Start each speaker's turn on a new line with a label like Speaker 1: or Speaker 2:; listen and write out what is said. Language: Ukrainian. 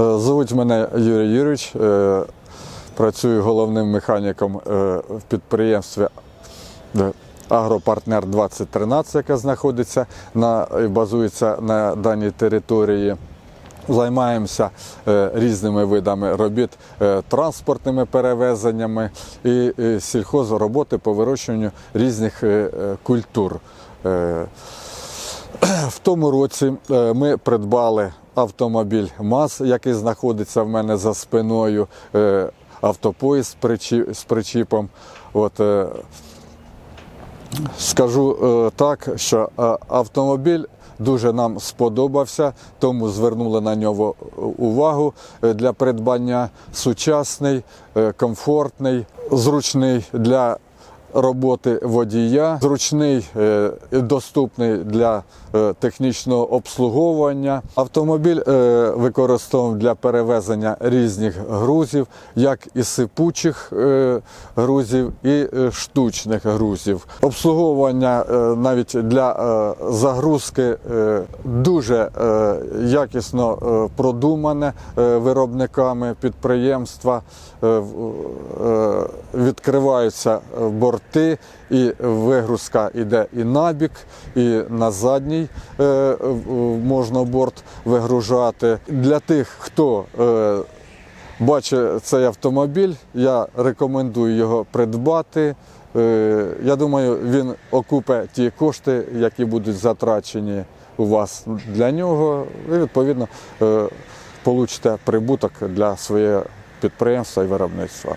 Speaker 1: Е, Звуть мене Юрій Юрійович. е, Працюю головним механіком е, в підприємстві Агропартнер 2013, яке знаходиться на базується на даній території. Займаємося різними видами робіт, транспортними перевезеннями і сільхозроботи по вирощуванню різних культур. В тому році ми придбали автомобіль МАЗ, який знаходиться в мене за спиною, е, автопоїзд з причіпом. От, е, Скажу е, так, що автомобіль дуже нам сподобався, тому звернули на нього увагу для придбання сучасний, комфортний, зручний для роботи водія, зручний е, доступний для е, технічного обслуговування. Автомобіль е, використовуємо для перевезення різних грузів, як і сипучих грузів, і штучних грузів. Обслуговування навіть для загрузки дуже якісно продумане виробниками підприємства. Відкриваються борти, і вигрузка йде і на бік, і на задній е, можна борт вигружати. Для тих, хто е, бачить цей автомобіль, я рекомендую його придбати. Е, Я думаю, він окупе ті кошти, які будуть затрачені у вас для нього, і відповідно получите прибуток для своєї підприємства і виробництва.